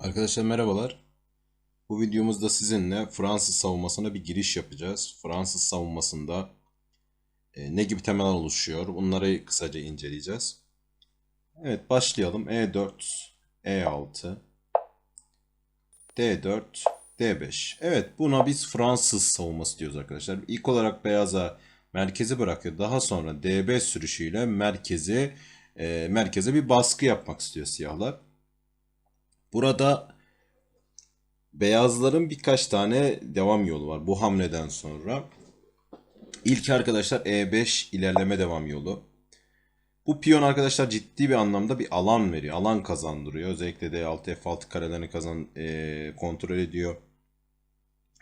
Arkadaşlar merhabalar. Bu videomuzda sizinle Fransız savunmasına bir giriş yapacağız. Fransız savunmasında e, ne gibi temeller oluşuyor? Bunları kısaca inceleyeceğiz. Evet başlayalım. E E4, E6, D4, D5. Evet buna biz Fransız savunması diyoruz arkadaşlar. İlk olarak beyaza merkezi bırakıyor. Daha sonra D5 sürüşüyle merkezi e, merkeze bir baskı yapmak istiyor siyahlar. Burada beyazların birkaç tane devam yolu var bu hamleden sonra. İlk arkadaşlar E5 ilerleme devam yolu. Bu piyon arkadaşlar ciddi bir anlamda bir alan veriyor. Alan kazandırıyor. Özellikle D6, F6 karelerini kazan e, kontrol ediyor.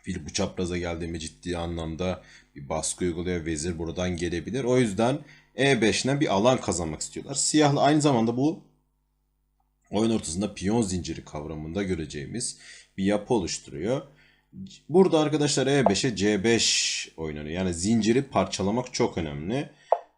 Fil bu çapraza geldiğimi ciddi anlamda bir baskı uyguluyor. Vezir buradan gelebilir. O yüzden E5'ne bir alan kazanmak istiyorlar. Siyahlı aynı zamanda bu oyun ortasında piyon zinciri kavramında göreceğimiz bir yapı oluşturuyor. Burada arkadaşlar E5'e C5 oynanıyor. Yani zinciri parçalamak çok önemli.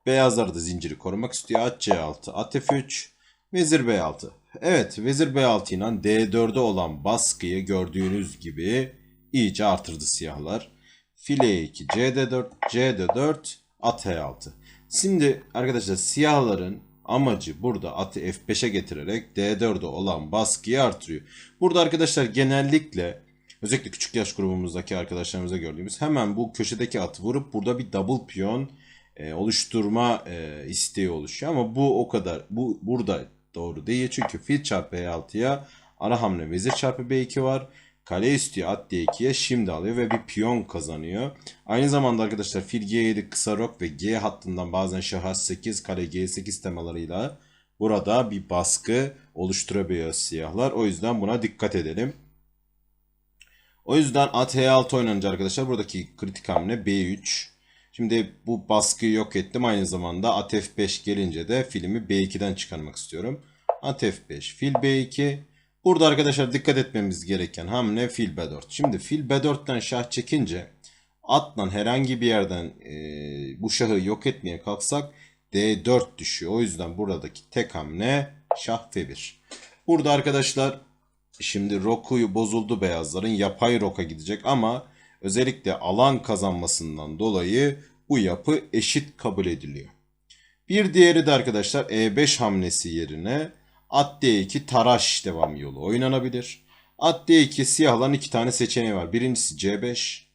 Beyazlar da zinciri korumak istiyor. At C6, at F3, Vezir B6. Evet, Vezir B6 ile D4'e olan baskıyı gördüğünüz gibi iyice artırdı siyahlar. File 2, CD4, CD4, at E6. Şimdi arkadaşlar siyahların amacı burada atı F5'e getirerek D4'e olan baskıyı artırıyor. Burada arkadaşlar genellikle özellikle küçük yaş grubumuzdaki arkadaşlarımıza gördüğümüz hemen bu köşedeki atı vurup burada bir double piyon e, oluşturma e, isteği oluşuyor. Ama bu o kadar bu burada doğru değil. Çünkü fil çarpı E6'ya ara hamle vezir çarpı B2 var. Kale istiyor at D2'ye şimdi alıyor ve bir piyon kazanıyor. Aynı zamanda arkadaşlar fil G7 kısa rok ve G hattından bazen şah H8 kale G8 temalarıyla burada bir baskı oluşturabiliyor siyahlar. O yüzden buna dikkat edelim. O yüzden at H6 oynanınca arkadaşlar buradaki kritik hamle B3. Şimdi bu baskıyı yok ettim. Aynı zamanda at F5 gelince de filmi B2'den çıkarmak istiyorum. At F5 fil B2 Burada arkadaşlar dikkat etmemiz gereken hamle fil B4. Şimdi fil B4'ten şah çekince atla herhangi bir yerden e, bu şahı yok etmeye kalksak D4 düşüyor. O yüzden buradaki tek hamle şah F1. Burada arkadaşlar şimdi rokuyu bozuldu beyazların yapay roka gidecek ama özellikle alan kazanmasından dolayı bu yapı eşit kabul ediliyor. Bir diğeri de arkadaşlar E5 hamlesi yerine At D2 taraş devam yolu oynanabilir. At D2 siyahların iki tane seçeneği var. Birincisi C5.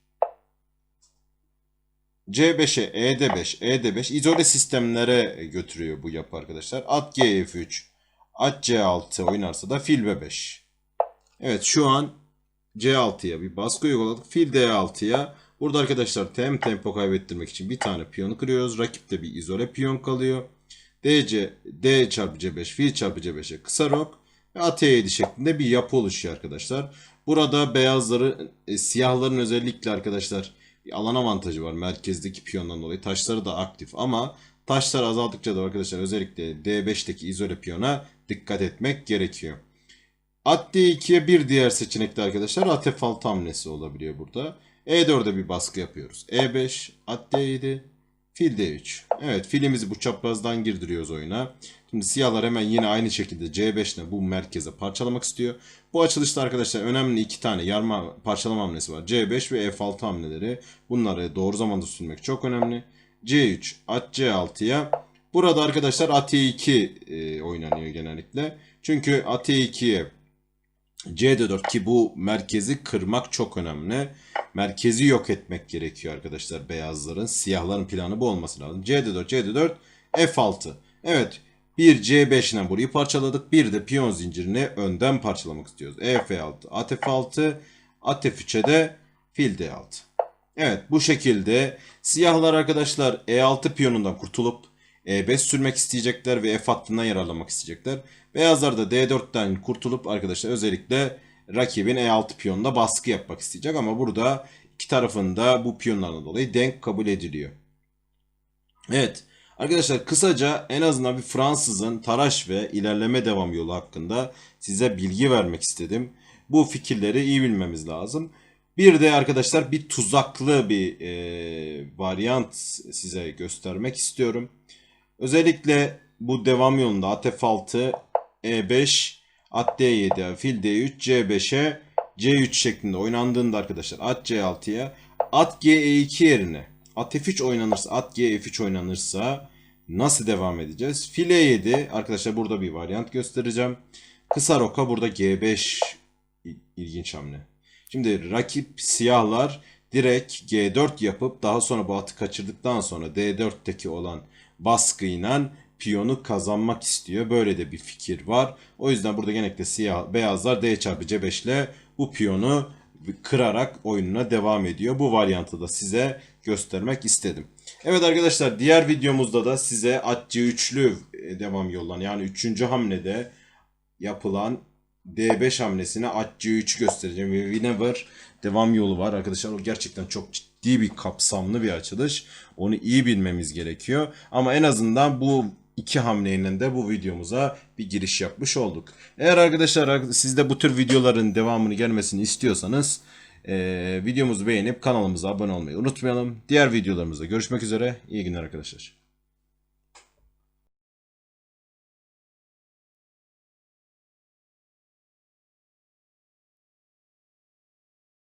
C5'e ED5, ED5 izole sistemlere götürüyor bu yapı arkadaşlar. At G3, at C6 oynarsa da fil B5. Evet şu an C6'ya bir baskı uyguladık. Fil D6'ya burada arkadaşlar hem tempo kaybettirmek için bir tane piyonu kırıyoruz. Rakipte bir izole piyon kalıyor. DC, D çarpı C5, fil çarpı C5'e kısa rok ve AT7 şeklinde bir yapı oluşuyor arkadaşlar. Burada beyazları, e, siyahların özellikle arkadaşlar bir alan avantajı var merkezdeki piyondan dolayı. Taşları da aktif ama taşlar azaldıkça da arkadaşlar özellikle D5'teki izole piyona dikkat etmek gerekiyor. At D2'ye bir diğer seçenek de arkadaşlar at F6 hamlesi olabiliyor burada. E4'e bir baskı yapıyoruz. E5, at D7, Fil D3. Evet filimizi bu çaprazdan girdiriyoruz oyuna. Şimdi siyahlar hemen yine aynı şekilde C5 ile bu merkeze parçalamak istiyor. Bu açılışta arkadaşlar önemli iki tane yarma parçalama hamlesi var. C5 ve F6 hamleleri. Bunları doğru zamanda sürmek çok önemli. C3 at C6'ya. Burada arkadaşlar at E2 e, oynanıyor genellikle. Çünkü at E2'ye CD4 ki bu merkezi kırmak çok önemli. Merkezi yok etmek gerekiyor arkadaşlar beyazların. Siyahların planı bu olması lazım. CD4, CD4, F6. Evet bir C5 ile burayı parçaladık. Bir de piyon zincirini önden parçalamak istiyoruz. EF6, ATF6, ATF3'e de fil D6. Evet bu şekilde siyahlar arkadaşlar E6 piyonundan kurtulup E5 sürmek isteyecekler ve F hattından yararlanmak isteyecekler. Beyazlar da D4'ten kurtulup arkadaşlar özellikle rakibin E6 piyonuna baskı yapmak isteyecek ama burada iki tarafında bu piyonlardan dolayı denk kabul ediliyor. Evet arkadaşlar kısaca en azından bir Fransızın taraş ve ilerleme devam yolu hakkında size bilgi vermek istedim. Bu fikirleri iyi bilmemiz lazım. Bir de arkadaşlar bir tuzaklı bir e, varyant size göstermek istiyorum. Özellikle bu devam yolunda ATF6, E5 At D7'ye, fil D3, C5'e, C3 şeklinde oynandığında arkadaşlar at C6'ya, at G2 yerine at F3 oynanırsa, at G F3 oynanırsa nasıl devam edeceğiz? Fil E7 arkadaşlar burada bir varyant göstereceğim. Kısa roka burada G5 İl- ilginç hamle. Şimdi rakip siyahlar direkt G4 yapıp daha sonra bu atı kaçırdıktan sonra D4'teki olan baskıyla piyonu kazanmak istiyor. Böyle de bir fikir var. O yüzden burada genellikle siyah beyazlar D çarpı C5 ile bu piyonu kırarak oyununa devam ediyor. Bu varyantı da size göstermek istedim. Evet arkadaşlar diğer videomuzda da size at C3'lü devam yollan yani 3. hamlede yapılan D5 hamlesine at C3 göstereceğim ve Whenever devam yolu var arkadaşlar. O gerçekten çok ciddi bir kapsamlı bir açılış. Onu iyi bilmemiz gerekiyor. Ama en azından bu iki hamleyle de bu videomuza bir giriş yapmış olduk. Eğer arkadaşlar siz de bu tür videoların devamını gelmesini istiyorsanız eee videomuzu beğenip kanalımıza abone olmayı unutmayalım. Diğer videolarımızda görüşmek üzere. İyi günler arkadaşlar.